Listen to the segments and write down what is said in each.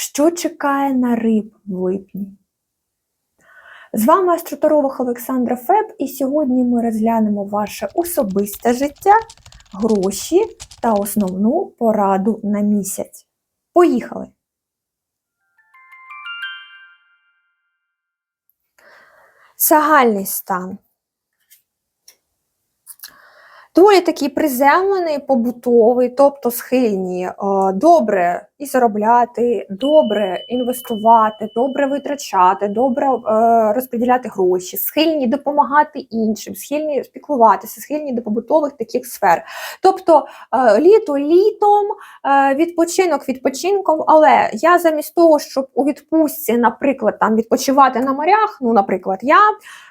Що чекає на риб в липні? З вами астротаролог Олександра Феб, і сьогодні ми розглянемо ваше особисте життя, гроші та основну пораду на місяць. Поїхали! Загальний стан. Доволі такий приземлений, побутовий, тобто схильні е, добре і заробляти, добре інвестувати, добре витрачати, добре е, розподіляти гроші, схильні допомагати іншим, схильні спіклуватися, схильні до побутових таких сфер. Тобто е, літо літом, відпочинок відпочинком, але я замість того, щоб у відпустці, наприклад, там відпочивати на морях, ну, наприклад, я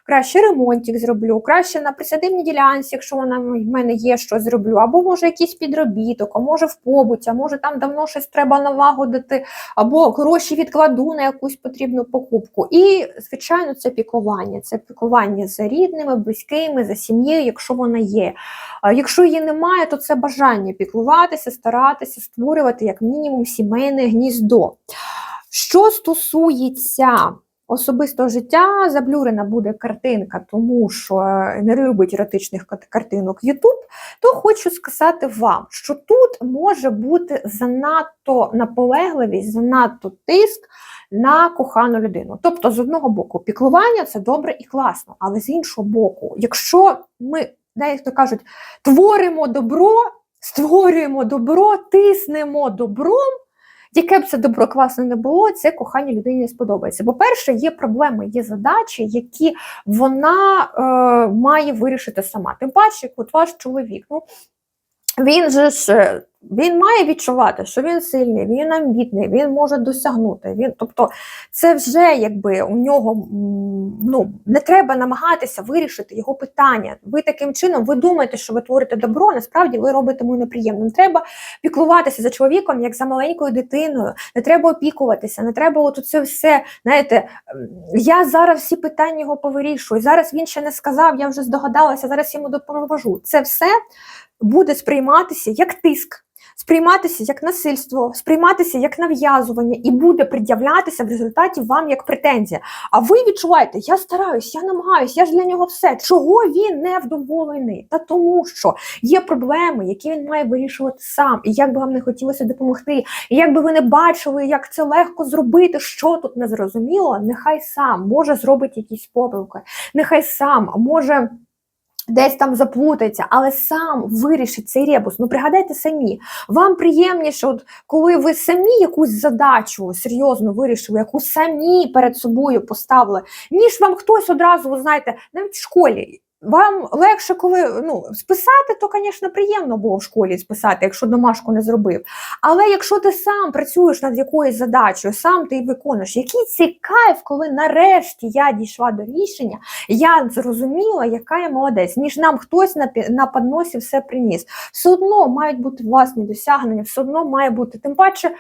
краще ремонтик зроблю, краще на присадибній ділянці, якщо вона в мене є, що зроблю, або може якийсь підробіток, а може в побуті, а може там давно щось треба налагодити, або гроші відкладу на якусь потрібну покупку. І, звичайно, це піклування. Це піклування за рідними, близькими, за сім'єю, якщо вона є. Якщо її немає, то це бажання піклуватися, старатися, створювати як мінімум сімейне гніздо. Що стосується особистого життя заблюрена буде картинка, тому що е, не любить еротичних картинок YouTube, то хочу сказати вам, що тут може бути занадто наполегливість, занадто тиск на кохану людину. Тобто, з одного боку, піклування це добре і класно, але з іншого боку, якщо ми, як то кажуть, творимо добро, створюємо добро, тиснемо добром. Яке б це добро класно не було, це кохання людині сподобається. По-перше, є проблеми, є задачі, які вона е, має вирішити сама. Тим паче, як от ваш чоловік. ну, він же ж е, він має відчувати, що він сильний, він амбітний, він може досягнути. Він, Тобто, це вже якби у нього ну, не треба намагатися вирішити його питання. Ви таким чином ви думаєте, що ви творите добро, насправді ви робите йому неприємно. Не треба піклуватися за чоловіком, як за маленькою дитиною, не треба опікуватися, не треба от це все. Знаєте, я зараз всі питання його повирішую. Зараз він ще не сказав, я вже здогадалася, зараз йому допоможу. Це все буде сприйматися як тиск, сприйматися як насильство, сприйматися як нав'язування і буде пред'являтися в результаті вам як претензія. А ви відчуваєте, я стараюсь, я намагаюсь, я ж для нього все. Чого він не вдоволений? Та тому, що є проблеми, які він має вирішувати сам, і як би вам не хотілося допомогти, і як би ви не бачили, як це легко зробити, що тут не зрозуміло, нехай сам може зробити якісь помилки, нехай сам може десь там заплутається, але сам вирішить цей ребус. Ну, пригадайте самі, вам приємніше, от коли ви самі якусь задачу серйозно вирішили, яку самі перед собою поставили, ніж вам хтось одразу, ви знаєте, навіть в школі. Вам легше, коли ну, списати, то, звісно, приємно було в школі списати, якщо домашку не зробив. Але якщо ти сам працюєш над якоюсь задачею, сам ти виконуєш, який цей кайф, коли нарешті я дійшла до рішення, я зрозуміла, яка я молодець, ніж нам хтось на на подносі все приніс. Все одно мають бути власні досягнення, все одно має бути. Тим паче,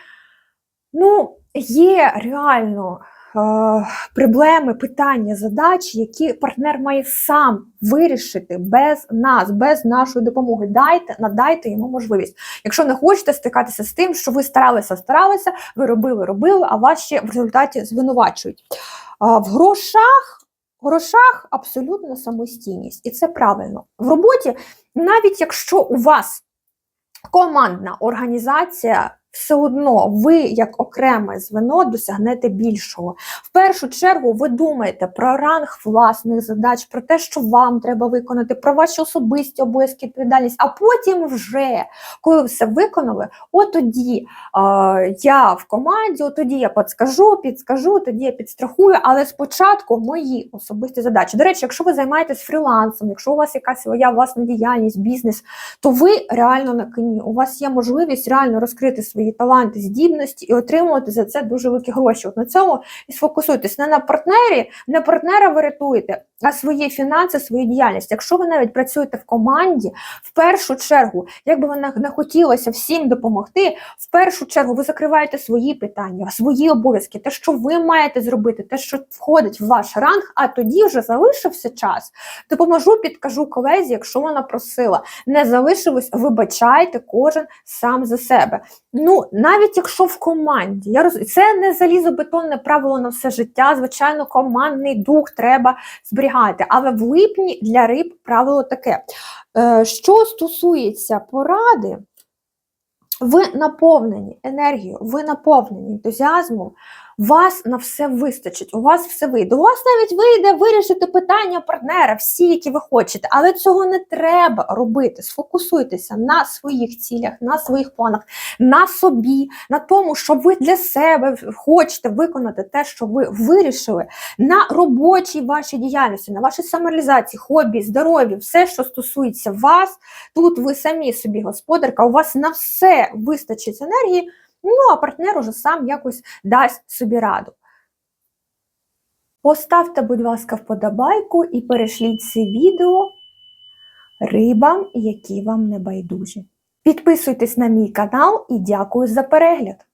ну, є реально. Е, проблеми, питання, задачі, які партнер має сам вирішити без нас, без нашої допомоги. Дайте, надайте йому можливість. Якщо не хочете стикатися з тим, що ви старалися, старалися, ви робили, робили, а вас ще в результаті звинувачують. В грошах. В грошах абсолютно самостійність, і це правильно. В роботі, навіть якщо у вас командна організація все одно ви, як окреме звено, досягнете більшого. В першу чергу ви думаєте про ранг власних задач, про те, що вам треба виконати, про ваші особисті обов'язки відповідальність. А потім, вже, коли все виконали, от тоді е, я в команді, от тоді я підскажу, підскажу, тоді я підстрахую, але спочатку мої особисті задачі. До речі, якщо ви займаєтесь фрілансом, якщо у вас якась своя власна діяльність, бізнес, то ви реально на коні. У вас є можливість реально розкрити свої свої таланти, здібності і отримувати за це дуже великі гроші. От на цьому і сфокусуйтесь не на партнері, не партнера ви рятуєте, а свої фінанси, свою діяльність. Якщо ви навіть працюєте в команді, в першу чергу, як би вам не хотілося всім допомогти, в першу чергу ви закриваєте свої питання, свої обов'язки, те, що ви маєте зробити, те, що входить в ваш ранг, а тоді вже залишився час. Допоможу, підкажу колезі, якщо вона просила. Не залишилось, вибачайте кожен сам за себе. Ну, навіть якщо в команді, я роз... це не залізобетонне правило на все життя. Звичайно, командний дух треба зберігати. Але в липні для риб правило таке: Е, що стосується поради, ви наповнені енергією, ви наповнені ентузіазмом, вас на все вистачить, у вас все вийде. У вас навіть вийде вирішити питання партнера, всі, які ви хочете, але цього не треба робити. Сфокусуйтеся на своїх цілях, на своїх планах, на собі, на тому, що ви для себе хочете виконати те, що ви вирішили, на робочій вашій діяльності, на вашій самореалізації, хобі, здоров'ю, все, що стосується вас. Тут ви самі собі господарка, у вас на все вистачить енергії. Ну, а партнер уже сам якось дасть собі раду. Поставте, будь ласка, вподобайку і перешліть це відео рибам, які вам не байдужі. Підписуйтесь на мій канал і дякую за перегляд!